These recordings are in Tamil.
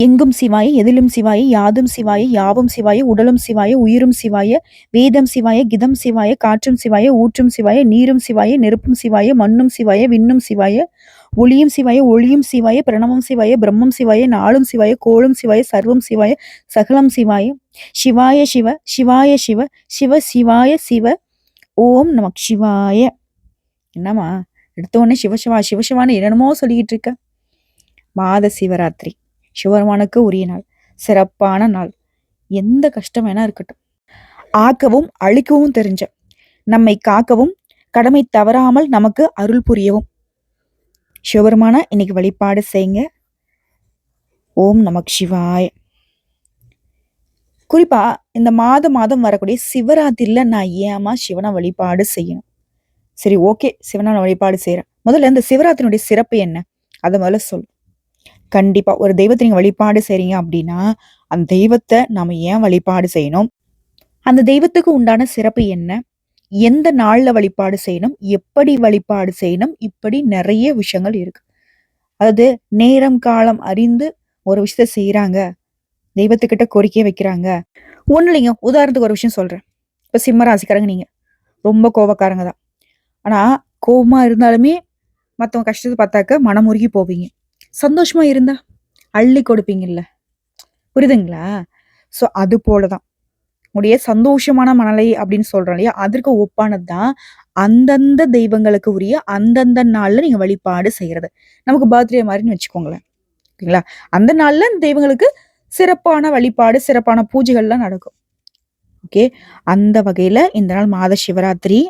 எங்கும் சிவாய எதிலும் சிவாய யாதும் சிவாய யாவும் சிவாய உடலும் சிவாய உயிரும் சிவாய வேதம் சிவாய கிதம் சிவாய காற்றும் சிவாய ஊற்றும் சிவாய நீரும் சிவாய நெருப்பும் சிவாய மண்ணும் சிவாய விண்ணும் சிவாய ஒளியும் சிவாய ஒளியும் சிவாய பிரணவம் சிவாய பிரம்மம் சிவாய நாளும் சிவாய கோளும் சிவாய சர்வம் சிவாய சகலம் சிவாய. சிவாய சிவ சிவாய சிவ சிவ சிவாய சிவ ஓம் நமக் சிவாய. என்னம்மா? எடுத்த உடனே சிவசிவா சிவசிவான்னு என்னென்னமோ சொல்லிக்கிட்டு இருக்க. மாத சிவராத்திரி. சிவபெருமானுக்கு உரிய நாள். சிறப்பான நாள். எந்த கஷ்டம் வேணா இருக்கட்டும். ஆக்கவும் அழிக்கவும் தெரிஞ்ச நம்மை காக்கவும் கடமை தவறாமல் நமக்கு அருள் புரியவும். சிவபெருமான இன்னைக்கு வழிபாடு செய்யுங்க. ஓம் நமக் சிவாய். குறிப்பா இந்த மாத மாதம் வரக்கூடிய சிவராத்திரில நான் ஏமா சிவனை வழிபாடு செய்யணும்? சரி ஓகே சிவனை வழிபாடு செய்யறேன் முதல்ல இந்த சிவராத்திரினுடைய சிறப்பு என்ன? அதை முதல்ல சொல் கண்டிப்பாக ஒரு தெய்வத்தை நீங்கள் வழிபாடு செய்கிறீங்க அப்படின்னா அந்த தெய்வத்தை நம்ம ஏன் வழிபாடு செய்யணும்? அந்த தெய்வத்துக்கு உண்டான சிறப்பு என்ன? எந்த நாள்ல வழிபாடு செய்யணும்? எப்படி வழிபாடு செய்யணும்? இப்படி நிறைய விஷயங்கள் இருக்கு. அதாவது நேரம் காலம் அறிந்து ஒரு விஷயத்த செய்யறாங்க தெய்வத்துக்கிட்ட கோரிக்கையை வைக்கிறாங்க. ஒண்ணு இல்லைங்க உதாரணத்துக்கு ஒரு விஷயம் சொல்றேன். இப்போ சிம்ம ராசிக்காரங்க நீங்க. ரொம்ப கோபக்காரங்க தான். ஆனா கோபமா இருந்தாலுமே மத்தவங்க கஷ்டத்தை பார்த்தாக்க மனமுருகி போவீங்க. சந்தோஷமா இருந்தா அள்ளி கொடுப்பீங்கல்ல. புரியுதுங்களா? ஸோ அது போலதான். உடைய சந்தோஷமான மனநிலை அப்படின்னு சொல்றோம் இல்லையா? அதற்கு ஒப்பானது தான் அந்தந்த தெய்வங்களுக்கு உரிய அந்தந்த நாள்ல நீங்க வழிபாடு செய்யறது. நமக்கு பர்த்டே மாதிரின்னு வச்சுக்கோங்களேன். ஓகேங்களா? அந்த நாள்ல அந்த தெய்வங்களுக்கு சிறப்பான வழிபாடு சிறப்பான பூஜைகள்லாம் நடக்கும். ஓகே? அந்த வகையில இந்த நாள் மாத சிவராத்திரி.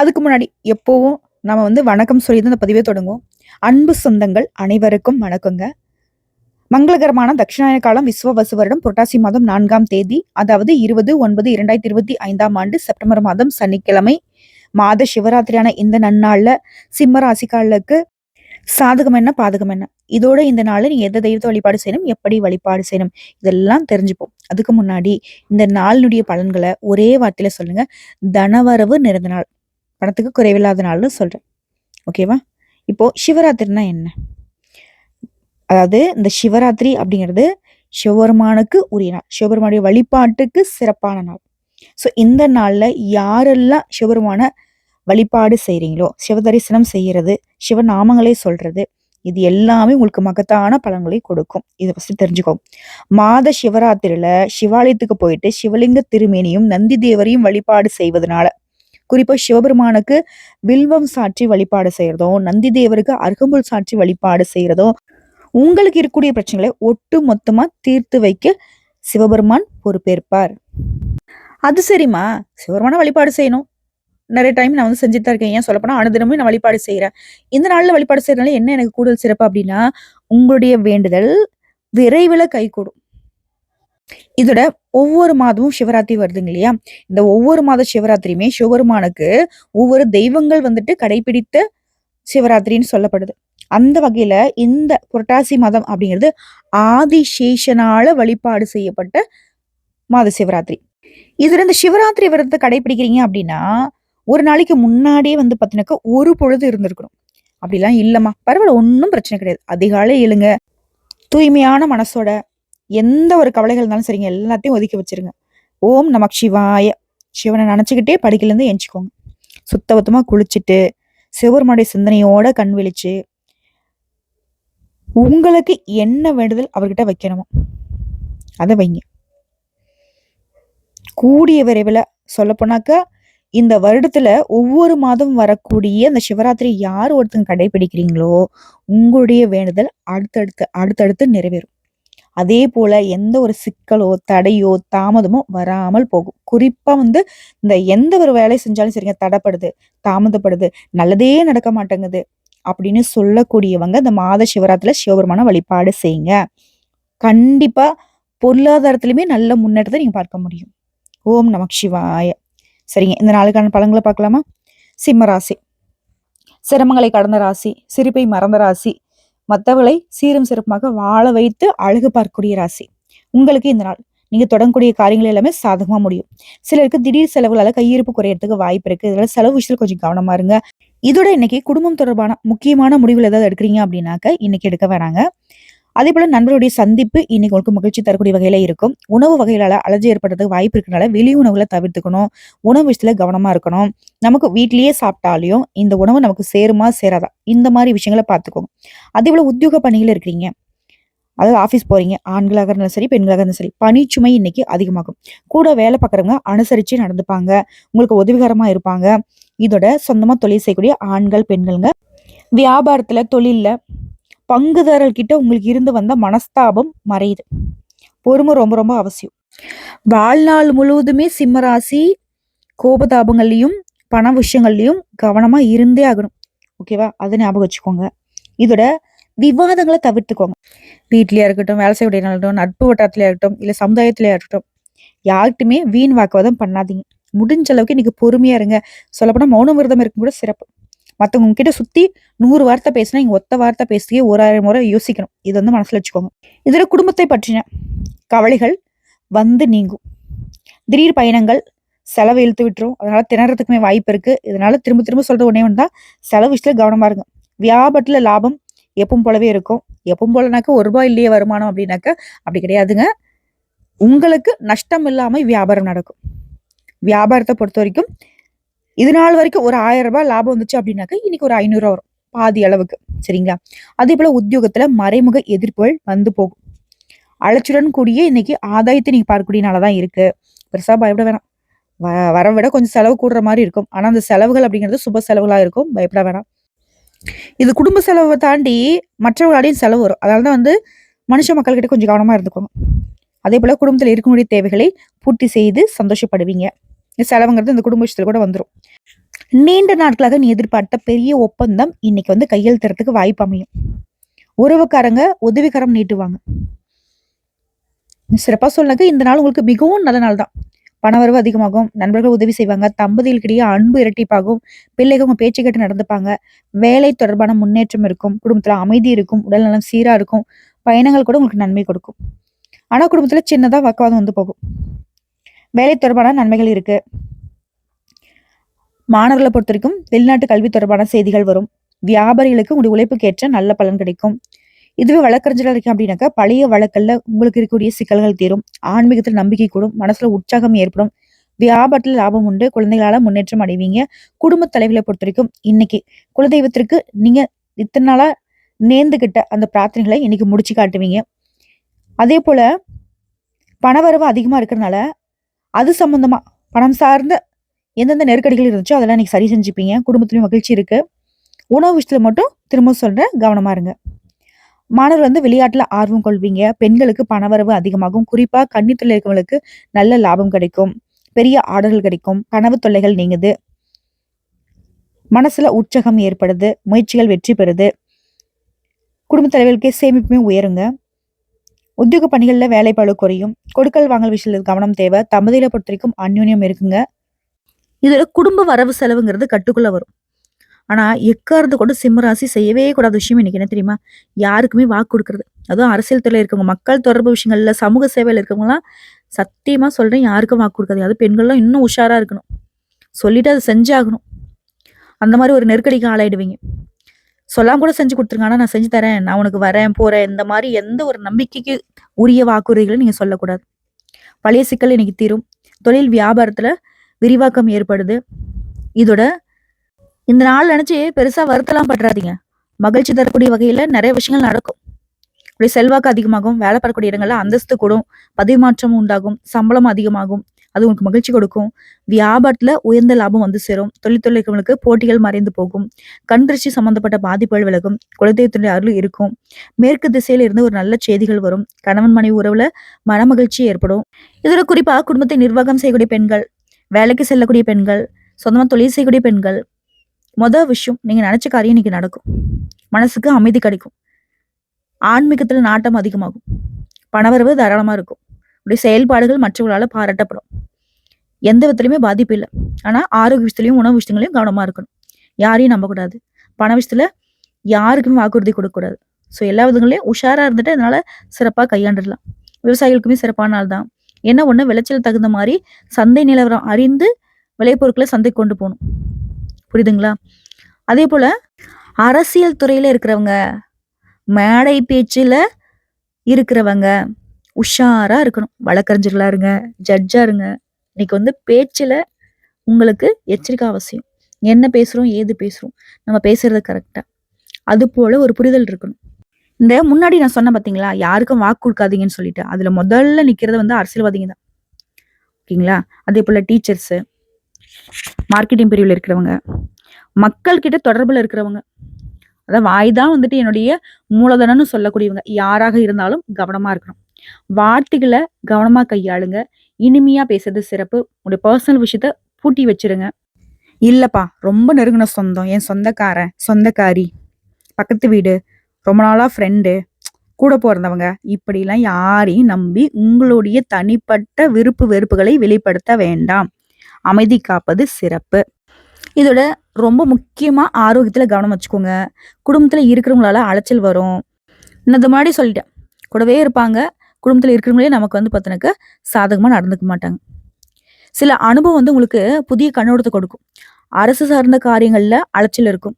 அதுக்கு முன்னாடி எப்பவும் நம்ம வந்து வணக்கம் சொல்லி தான் அந்த பதிவே தொடங்கும் அன்பு சொந்தங்கள் அனைவருக்கும் வணக்கங்க. மங்களகரமான தட்சிணாயன காலம் விஸ்வவசு வருடம் புரட்டாசி மாதம் நான்காம் தேதி அதாவது இருபது ஒன்பது இரண்டாயிரத்தி இருபத்தி ஐந்தாம் ஆண்டு செப்டம்பர் மாதம் சனிக்கிழமை மாத சிவராத்திரியான இந்த நன்னாளில் சிம்ம ராசிக்காலுக்கு சாதகம் என்ன பாதகம் என்ன? இதோட இந்த நாளில் நீ எந்த தெய்வத்தை வழிபாடு செய்யணும் எப்படி வழிபாடு செய்யணும் இதெல்லாம் தெரிஞ்சுப்போம். அதுக்கு முன்னாடி இந்த நாளினுடைய பலன்களை ஒரே வார்த்தையில சொல்லுங்க. தனவரவு நிறைந்த நாள். பணத்துக்கு குறைவில்லாத நாள்னு சொல்றேன். ஓகேவா? இப்போ சிவராத்திரினா என்ன? அதாவது இந்த சிவராத்திரி அப்படிங்கிறது சிவபெருமானுக்கு உரிய நாள். சிவபெருமானுடைய வழிபாட்டுக்கு சிறப்பான நாள். ஸோ இந்த நாள்ல யாரெல்லாம் சிவபெருமான வழிபாடு செய்கிறீங்களோ சிவ தரிசனம் செய்கிறது சிவநாமங்களை சொல்றது இது எல்லாமே உங்களுக்கு மகத்தான பலன்களை கொடுக்கும். இதை ஃபஸ்ட்டு தெரிஞ்சுக்கோ மாத சிவராத்திரியில் சிவாலயத்துக்கு போயிட்டு சிவலிங்க திருமேனியும் நந்தி தேவரையும் வழிபாடு செய்வதனால குறிப்பா சிவபெருமானுக்கு வில்வம் சாற்றி வழிபாடு செய்யறதும் நந்தி தேவருக்கு அருகம்புல் சாற்றி வழிபாடு செய்யறதும் உங்களுக்கு இருக்கக்கூடிய பிரச்சனைகளை ஒட்டு மொத்தமா தீர்த்து வைக்க சிவபெருமான் பொறுப்பேற்பார். அது சரிம்மா. சிவபெருமான வழிபாடு செய்யணும். நிறைய டைம் நான் வந்து செஞ்சுட்டு தான் இருக்கேன். ஏன் சொல்லப்போனா அனுதினமும் நான் வழிபாடு செய்கிறேன் இந்த நாளில் வழிபாடு செய்யறதுனால என்ன எனக்கு கூடுதல் சிறப்பு அப்படின்னா உங்களுடைய வேண்டுதல் விரைவில் கைகூடும். இதோட ஒவ்வொரு மாதமும் சிவராத்திரி வருதுங்க இல்லையா? இந்த ஒவ்வொரு மாத சிவராத்திரியுமே சிவபெருமானுக்கு ஒவ்வொரு தெய்வங்கள் வந்துட்டு கடைபிடித்த சிவராத்திரின்னு சொல்லப்படுது. அந்த வகையில இந்த புரட்டாசி மாதம் அப்படிங்கிறது ஆதிசேஷனால வழிபாடு செய்யப்பட்ட மாத சிவராத்திரி. இதுல இந்த சிவராத்திரி விரதத்தை கடைபிடிக்கிறீங்க அப்படின்னா ஒரு நாளைக்கு முன்னாடியே வந்து பார்த்தீங்கன்னாக்கா ஒரு பொழுது இருந்திருக்கணும். அப்படிலாம் இல்லைம்மா. பரவாயில்ல ஒன்றும் பிரச்சனை கிடையாது. அதிகாலை எழுங்க. தூய்மையான மனசோட எந்த ஒரு கவலைகள் இருந்தாலும் சரிங்க எல்லாத்தையும் ஒதுக்கி வச்சிருங்க. ஓம் நமக் சிவாய. சிவனை நினச்சிக்கிட்டே படிக்கலேருந்து எஞ்சிக்கோங்க சுத்தபத்தமாக குளிச்சுட்டு சிவருமாடைய சிந்தனையோட கண் விழிச்சு உங்களுக்கு என்ன வேண்டுதல் அவர்கிட்ட வைக்கணுமோ அதை வைங்க. கூடிய விரைவில் சொல்லப்போனாக்கா இந்த வருடத்துல ஒவ்வொரு மாதம் வரக்கூடிய அந்த சிவராத்திரி யார் ஒருத்தங்க கடைபிடிக்கிறீங்களோ உங்களுடைய வேண்டுதல் அடுத்தடுத்து அடுத்தடுத்து நிறைவேறும். அதே போல எந்த ஒரு சிக்கலோ தடையோ தாமதமோ வராமல் போகும். குறிப்பா வந்து இந்த எந்த ஒரு வேலை செஞ்சாலும் சரிங்க தடைப்படுது தாமதப்படுது நல்லதே நடக்க மாட்டேங்குது அப்படின்னு சொல்லக்கூடியவங்க இந்த மாத சிவராத்திரில சிவபெருமான வழிபாடு செய்யுங்க. கண்டிப்பா பொருளாதாரத்திலுமே நல்ல முன்னேற்றத்தை நீங்க பார்க்க முடியும். ஓம் நமக் சிவாய. சரிங்க இந்த நாளுக்கான பழங்களை பார்க்கலாமா? சிம்ம ராசி. சிரமங்களை கடந்த ராசி சிரிப்பை மறந்த ராசி மற்றவர்களை சீரும் சிறப்புமாக வாழ வைத்து அழகு பார்க்கக்கூடிய ராசி. உங்களுக்கு இந்த நாள் நீங்க தொடங்கக்கூடிய காரியங்கள் எல்லாமே சாதகமா முடியும். சிலருக்கு திடீர் செலவுகளால கையிருப்பு குறையறதுக்கு வாய்ப்பு இருக்கு. இதனால செலவு விஷயத்தில் கொஞ்சம் கவனமா இருங்க. இதோட இன்னைக்கு குடும்பம் தொடர்பான முக்கியமான முடிவுகள் ஏதாவது எடுக்கிறீங்க அப்படின்னாக்க இன்னைக்கு எடுக்க வேணாங்க. அதே போல நண்பருடைய சந்திப்பு இன்னைக்கு உங்களுக்கு மகிழ்ச்சி தரக்கூடிய வகையில இருக்கும். உணவு வகைகளால அலர்ஜி ஏற்படுறதுக்கு வாய்ப்பு இருக்கனால வெளி உணவுகளை தவிர்த்துக்கணும். உணவு விஷயத்துல கவனமா இருக்கணும். நமக்கு வீட்லயே சாப்பிட்டாலையும் இந்த உணவு நமக்கு சேருமா சேராதா? இந்த மாதிரி விஷயங்களை பார்த்துக்கோங்க. அதே போல உத்தியோக பணிகள் இருக்கிறீங்க. அதாவது ஆஃபீஸ் போறீங்க. ஆண்களாக இருந்தாலும் சரி பெண்களாக இருந்தாலும் சரி பனிச்சுமை இன்னைக்கு அதிகமாகும். கூட வேலை பார்க்குறவங்க அனுசரிச்சு நடந்துப்பாங்க. உங்களுக்கு உதவிகரமா இருப்பாங்க. இதோட சொந்தமா தொழில் செய்யக்கூடிய ஆண்கள் பெண்கள்ங்க வியாபாரத்துல தொழில்ல பங்குதாரர்கிட்ட உங்களுக்கு இருந்து வந்த மனஸ்தாபம் மறையுது. பொறுமை ரொம்ப ரொம்ப அவசியம். வாழ்நாள் முழுவதுமே சிம்மராசி கோபதாபங்கள்லையும் பண விஷயங்கள்லையும் கவனமா இருந்தே ஆகணும். ஓகேவா அதை ஞாபகம் வச்சுக்கோங்க. இதோட விவாதங்களை தவிர்த்துக்கோங்க. வீட்லேயா இருக்கட்டும் வேலை செய்யக்கூடிய இருக்கட்டும் நட்பு வட்டாரத்துலையா இருக்கட்டும் இல்லை சமுதாயத்திலேயே இருக்கட்டும் யார்கிட்டுமே வீண் வாக்குவாதம் பண்ணாதீங்க. முடிஞ்ச அளவுக்கு இன்னைக்கு பொறுமையா இருங்க. சொல்லப்போனா மௌன விரதம் இருக்கும் கூட சிறப்பு. மத்தவங்க உங்ககிட்ட சுத்தி நூறு வார்த்தை பேசினா இங்கே ஒத்த வார்த்தை பேசியே ஓராயிரம் முறை யோசிக்கணும். இது வந்து மனசுல வச்சுக்கோங்க. இதில் குடும்பத்தை பற்றின கவலைகள் வந்து நீங்கும். திடீர் பயணங்கள் செலவு இழுத்து விட்டுரும். அதனால திணறதுக்குமே வாய்ப்பு இருக்கு. இதனால திரும்ப திரும்ப சொல்ற ஒன்றே ஒன்று தான் செலவு விஷயத்தில் கவனமா இருங்க. வியாபாரத்துல லாபம் எப்பவும் போலவே இருக்கும். எப்பவும் போலனாக்க ஒரு ரூபாய் இல்லையே வருமானம் அப்படின்னாக்க அப்படி கிடையாதுங்க. உங்களுக்கு நஷ்டம் இல்லாமல் வியாபாரம் நடக்கும். வியாபாரத்தை பொறுத்த வரைக்கும் இது நாள் வரைக்கும் ஒரு ஆயிரம் ரூபாய் லாபம் வந்துச்சு அப்படின்னாக்க இன்னைக்கு ஒரு ஐநூறுரூவா வரும் பாதி அளவுக்கு. சரிங்களா? அதே போல உத்தியோகத்துல மறைமுக எதிர்ப்புகள் வந்து போகும். அழைச்சுடன் கூடிய இன்னைக்கு ஆதாயத்தை நீங்க பார்க்கக்கூடிய நாளதான் இருக்கு. பெருசா பயப்பட வேணாம். வ- வர விட கொஞ்சம் செலவு கூடுற மாதிரி இருக்கும். ஆனா அந்த செலவுகள் அப்படிங்கிறது சுப செலவுகளா இருக்கும். பயப்பட வேணாம். இது குடும்ப செலவை தாண்டி மற்றவர்களாடையும் செலவு வரும். அதனால தான் வந்து மனுஷ மக்கள்கிட்ட கொஞ்சம் கவனமா இருந்துக்கோங்க. அதே போல குடும்பத்தில் இருக்கக்கூடிய தேவைகளை பூர்த்தி செய்து சந்தோஷப்படுவீங்க. செலவுங்கிறது இந்த குடும்ப விஷயத்துல கூட வந்துடும் நீண்ட நாட்களாக நீ எதிர்பார்த்த பெரிய ஒப்பந்தம் இன்னைக்கு வந்து கையெழுத்துறதுக்கு வாய்ப்பு அமையும். உறவுக்காரங்க உதவிகரம் நீட்டுவாங்க. சிறப்பா சொல்லுங்க இந்த நாள் உங்களுக்கு மிகவும் நல்ல நாள் தான் பணவரவு அதிகமாகும் நண்பர்கள் உதவி செய்வாங்க தம்பதிகளுக்கிடையே அன்பு இரட்டிப்பாகும் பிள்ளைகள் உங்க பேச்சு கேட்டு நடந்துப்பாங்க வேலை தொடர்பான முன்னேற்றம் இருக்கும் குடும்பத்துல அமைதி இருக்கும் உடல் நலம் சீரா இருக்கும் பயணங்கள் கூட உங்களுக்கு நன்மை கொடுக்கும். ஆனா குடும்பத்துல சின்னதா வாக்குவாதம் வந்து போகும். வேலை தொடர்பான நன்மைகள் இருக்கு. மாணவர்களை பொறுத்த வரைக்கும் வெளிநாட்டு கல்வி தொடர்பான செய்திகள் வரும். வியாபாரிகளுக்கு உங்களுடைய உழைப்புக்கேற்ற நல்ல பலன் கிடைக்கும். இதுவே வழக்கறிஞராக இருக்கு அப்படின்னாக்கா பழைய வழக்கல்ல உங்களுக்கு இருக்கக்கூடிய சிக்கல்கள் தீரும். ஆன்மீகத்தில் நம்பிக்கை கூடும் மனசுல உற்சாகம் ஏற்படும். வியாபாரத்தில் லாபம் உண்டு குழந்தைகளால முன்னேற்றம் அடைவீங்க. குடும்ப தலைவிகளை பொறுத்த வரைக்கும் இன்னைக்கு குலதெய்வத்திற்கு நீங்க இத்தனை நாளா நேர்ந்துகிட்ட அந்த பிரார்த்தனைகளை இன்னைக்கு முடிச்சு காட்டுவீங்க. அதே போல பணவரவு அதிகமா இருக்கிறனால அது சம்மந்தமாக பணம் சார்ந்த எந்தெந்த நெருக்கடிகள் இருந்துச்சோ அதெல்லாம் நீங்கள் சரி செஞ்சுப்பீங்க. குடும்பத்துலேயும் மகிழ்ச்சி இருக்குது உணவு விஷயத்தில் மட்டும் திரும்ப சொல்கிறேன் கவனமாக இருங்க. மாணவர் வந்து விளையாட்டில் ஆர்வம் கொள்வீங்க. பெண்களுக்கு பணவரவு அதிகமாகும். குறிப்பாக கன்னித்துறையில் இருக்கவங்களுக்கு நல்ல லாபம் கிடைக்கும். பெரிய ஆர்டர்கள் கிடைக்கும். கனவு தொல்லைகள் நீங்குது. மனசுல உற்சாகம் ஏற்படுது. முயற்சிகள் வெற்றி பெறுது. குடும்ப தலைவர்களுக்கே சேமிப்புமே உயருங்க. உத்தியோக பணிகளில் வேலைப்பாடு குறையும். கொடுக்கல் வாங்கல் விஷயத்தில் கவனம் தேவை. தம்பதியில பொறுத்த வரைக்கும் அந்யோன்யம் இருக்குங்க. இதில் குடும்ப வரவு செலவுங்கிறது கட்டுக்குள்ளே வரும். ஆனால் எக்காரது கூட சிம்மராசி செய்யவே கூடாத விஷயம் இன்னைக்கு என்ன தெரியுமா? யாருக்குமே வாக்கு கொடுக்கறது. அதுவும் அரசியல் துறையில் இருக்கவங்க மக்கள் தொடர்பு விஷயங்களில் சமூக சேவையில் இருக்கவங்களாம் சத்தியமாக சொல்கிறேன் யாருக்கும் வாக்கு கொடுக்காது அது பெண்கள்லாம் இன்னும் உஷாராக இருக்கணும். சொல்லிட்டு அதை செஞ்சாகணும். அந்த மாதிரி ஒரு நெருக்கடிக்கு ஆளாயிடுவீங்க. சொல்லாம கூட செஞ்சு கொடுத்துருங்க. நான் செஞ்சு தரேன். நான் உனக்கு வரேன் போறேன். இந்த மாதிரி எந்த ஒரு நம்பிக்கைக்கு உரிய வாக்குறுதிகளை நீங்க சொல்லக்கூடாது. பழைய சிக்கல் இன்னைக்கு தீரும். தொழில் வியாபாரத்துல விரிவாக்கம் ஏற்படுது. இதோட இந்த நாள் நினைச்சு பெருசா வருத்தலாம் பட்டுறாதீங்க மகிழ்ச்சி தரக்கூடிய வகையில நிறைய விஷயங்கள் நடக்கும். இப்படி செல்வாக்கு அதிகமாகும். வேலை பெறக்கூடிய இடங்கள்ல அந்தஸ்து கூடும். பதவி மாற்றம் உண்டாகும். சம்பளம் அதிகமாகும். அது உங்களுக்கு மகிழ்ச்சி கொடுக்கும். வியாபாரத்துல உயர்ந்த லாபம் வந்து சேரும். தொழில் இருக்கிறவங்களுக்கு போட்டிகள் மறைந்து போகும். கண் திருஷ்டி சம்பந்தப்பட்ட பாதிப்புகள் விலகும். குலதெய்வத்தினுடைய அருள் இருக்கும். மேற்கு திசையில இருந்து ஒரு நல்ல செய்திகள் வரும். கணவன் மனைவி உறவுல மனமகிழ்ச்சி ஏற்படும். இதுல குறிப்பா குடும்பத்தை நிர்வாகம் செய்யக்கூடிய பெண்கள் வேலைக்கு செல்லக்கூடிய பெண்கள் சொந்தமா தொழில் செய்யக்கூடிய பெண்கள் மொதல் விஷயம் நீங்க நினைச்ச காரியம் இன்னைக்கு நடக்கும். மனசுக்கு அமைதி கிடைக்கும். ஆன்மீகத்துல நாட்டம் அதிகமாகும். பணவரவு தாராளமா இருக்கும். உடைய செயல்பாடுகள் மற்றவர்களால் பாராட்டப்படும். எந்த விதத்துலையுமே பாதிப்பு இல்லை. ஆனால் ஆரோக்கிய விஷயத்துலையும் உணவு விஷயங்களையும் கவனமாக இருக்கணும். யாரையும் நம்பக்கூடாது. பண விஷயத்தில் யாருக்குமே வாக்குறுதி கொடுக்கக்கூடாது. ஸோ எல்லா விதங்களையும் உஷாராக இருந்துட்டு அதனால சிறப்பாக கையாண்டுடலாம். விவசாயிகளுக்குமே சிறப்பான நாள் தான். என்ன ஒன்று விளைச்சல் தகுந்த மாதிரி சந்தை நிலவரம் அறிந்து விளைபொருட்களை சந்தைக்கு கொண்டு போகணும். புரியுதுங்களா? அதே போல் அரசியல் துறையில் இருக்கிறவங்க மேடை பேச்சில் இருக்கிறவங்க உஷாராக இருக்கணும். வழக்கறிஞர்களாக இருங்க ஜட்ஜாக இருங்க. இன்னைக்கு வந்து பேச்சில் உங்களுக்கு எச்சரிக்கை அவசியம். என்ன பேசுகிறோம் ஏது பேசுகிறோம் நம்ம பேசுறது கரெக்டாக அது போல் ஒரு புரிதல் இருக்கணும். இந்த முன்னாடி நான் சொன்னேன் பார்த்தீங்களா யாருக்கும் வாக்கு கொடுக்காதீங்கன்னு சொல்லிட்டு. அதில் முதல்ல நிற்கிறது வந்து அரசியல்வாதிங்க தான். ஓகேங்களா? அதே போல் டீச்சர்ஸு மார்க்கெட்டிங் பிரிவில் இருக்கிறவங்க மக்கள்கிட்ட தொடர்பில் இருக்கிறவங்க. அதான் வாய் தான் வந்துட்டு என்னுடைய மூலதனம்னு சொல்லக்கூடியவங்க. யாராக இருந்தாலும் கவனமாக இருக்கணும். வார்த்தைகளை கவனமாக கையாளுங்க. இனிமையாக பேசுறது சிறப்பு. உங்களுடைய பர்சனல் விஷயத்த பூட்டி வச்சிருங்க. இல்லைப்பா ரொம்ப நெருங்கின சொந்தம். என் சொந்தக்காரன் சொந்தக்காரி. பக்கத்து வீடு. ரொம்ப நாளாக ஃப்ரெண்டு கூட பிறந்தவங்க. இப்படிலாம் யாரையும் நம்பி உங்களுடைய தனிப்பட்ட விருப்பு வெறுப்புகளை வெளிப்படுத்த வேண்டாம். அமைதி காப்பது சிறப்பு. இதோட ரொம்ப முக்கியமாக ஆரோக்கியத்தில் கவனம் வச்சுக்கோங்க. குடும்பத்தில் இருக்கிறவங்களால அலைச்சல் வரும். நான் இந்த முன்னாடி சொல்லிட்டேன். கூடவே இருப்பாங்க. குடும்பத்தில் இருக்கிறவங்களே நமக்கு வந்து பார்த்தினாக்க சாதகமாக நடந்துக்க மாட்டாங்க. சில அனுபவம் வந்து உங்களுக்கு புதிய கண்ணோட்டத்தை கொடுக்கும். அரசு சார்ந்த காரியங்களில் அலைச்சல் இருக்கும்.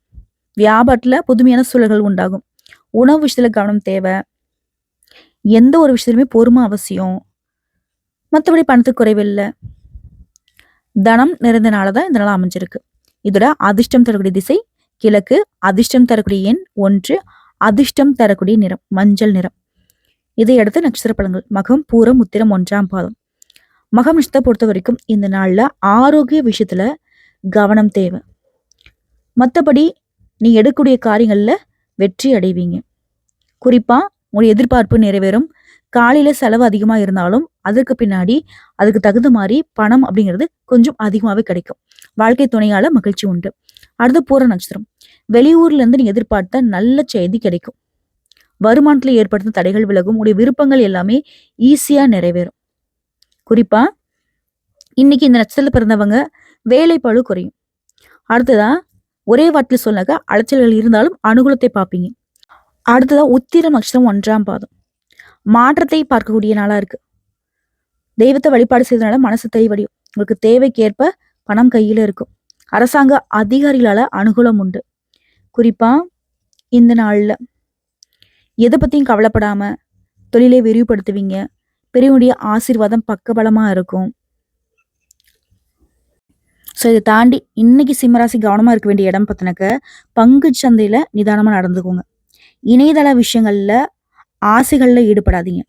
வியாபாரத்தில் புதுமையான சூழல்கள் உண்டாகும். உணவு விஷயத்தில் கவனம் தேவை. எந்த ஒரு விஷயத்துலையுமே பொறுமை அவசியம். மற்றபடி பணத்துக்கு குறைவில்லை தனம் நிறைந்த தான் இந்த நாள் அமைஞ்சிருக்கு. இதோட அதிர்ஷ்டம் தரக்கூடிய திசை கிழக்கு அதிர்ஷ்டம் தரக்கூடிய எண் ஒன்று அதிர்ஷ்டம் தரக்கூடிய நிறம் மஞ்சள் நிறம். இதையடுத்து நட்சத்திர பலன்கள் மகம் பூரம் உத்திரம் ஒன்றாம் பாதம். மகம் நட்சத்திரத்தை பொறுத்த வரைக்கும் இந்த நாள்ல ஆரோக்கிய விஷயத்துல கவனம் தேவை. மற்றபடி நீ எடுக்கக்கூடிய காரியங்களில் வெற்றி அடைவீங்க. குறிப்பா உங்களுடைய எதிர்பார்ப்பு நிறைவேறும். காலையில செலவு அதிகமா இருந்தாலும் அதற்கு பின்னாடி அதுக்கு தகுந்த மாதிரி பணம் அப்படிங்கிறது கொஞ்சம் அதிகமாவே கிடைக்கும். வாழ்க்கை துணையால் மகிழ்ச்சி உண்டு. அடுத்து பூர நட்சத்திரம். வெளியூர்ல இருந்து எதிர்பார்த்த நல்ல செய்தி கிடைக்கும். வருமானத்தில் ஏற்படுத்தும் தடைகள் விலகும். உடைய விருப்பங்கள் எல்லாமே ஈஸியாக நிறைவேறும். குறிப்பா இன்னைக்கு இந்த நட்சத்திரத்தில் பிறந்தவங்க வேலை குறையும். அடுத்ததா ஒரே வாட்டில் சொன்னாக்க அலைச்சல்கள் இருந்தாலும் அனுகூலத்தை பார்ப்பீங்க. அடுத்ததா உத்திர நட்சத்திரம் ஒன்றாம் பாதம். மாற்றத்தை பார்க்கக்கூடிய நாளாக இருக்கு. தெய்வத்தை வழிபாடு செய்தனால மனசு தெளிவடையும். உங்களுக்கு தேவைக்கேற்ப பணம் கையில் இருக்கும். அரசாங்க அதிகாரிகளால அனுகூலம் உண்டு. குறிப்பா இந்த நாளில். எதை பற்றியும் கவலைப்படாமல் தொழிலை விரிவுபடுத்துவீங்க. பெரியவனுடைய ஆசீர்வாதம் பக்கபலமாக இருக்கும். ஸோ இதை தாண்டி இன்னைக்கு சிம்மராசி கவனமாக இருக்க வேண்டிய இடம் பார்த்தினாக்க பங்கு சந்தையில் நிதானமாக நடந்துக்கோங்க. இணையதள விஷயங்களில் ஆசைகளில் ஈடுபடாதீங்க.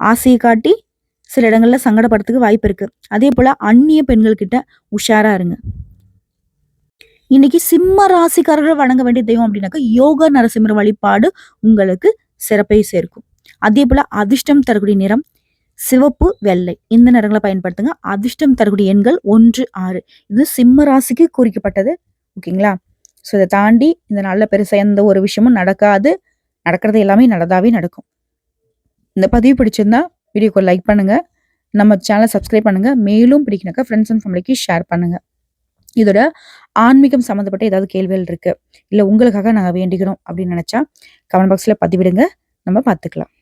ஆசையை காட்டி சில இடங்களில் சங்கடப்படுறதுக்கு வாய்ப்பு இருக்குது அதே போல் அந்நிய பெண்கள் உஷாராக இருங்க. இன்னைக்கு சிம்ம ராசிக்காரர்கள் வணங்க வேண்டிய தெய்வம் அப்படின்னாக்கா யோக நரசிம்மர் வழிபாடு உங்களுக்கு சிறப்பை சேர்க்கும். அதே போல அதிர்ஷ்டம் தரக்கூடிய நிறம் சிவப்பு வெள்ளை. இந்த நிறங்களை பயன்படுத்துங்க. அதிர்ஷ்டம் தரக்கூடிய எண்கள் ஒன்று ஆறு. இது சிம்ம ராசிக்கு குறிக்கப்பட்டது. ஓகேங்களா? ஸோ இதை தாண்டி இந்த நல்ல பெருசாக எந்த ஒரு விஷயமும் நடக்காது. நடக்கிறது எல்லாமே நல்லதாகவே நடக்கும். இந்த பதிவு பிடிச்சிருந்தா வீடியோக்கு லைக் பண்ணுங்க. நம்ம சேனலை சப்ஸ்கிரைப் பண்ணுங்க. மேலும் பிடிக்கனாக்கா ஃப்ரெண்ட்ஸ் அண்ட் ஃபேமிலிக்கு ஷேர் பண்ணுங்க. இதோட ஆன்மீகம் சம்மந்தப்பட்ட ஏதாவது கேள்விகள் இருக்கு இல்லை உங்களுக்காக நாங்கள் வேண்டிக்கிறோம் அப்படின்னு நினைச்சா கமெண்ட் பாக்ஸில் பதிவிடுங்க. நம்ம பார்த்துக்கலாம்.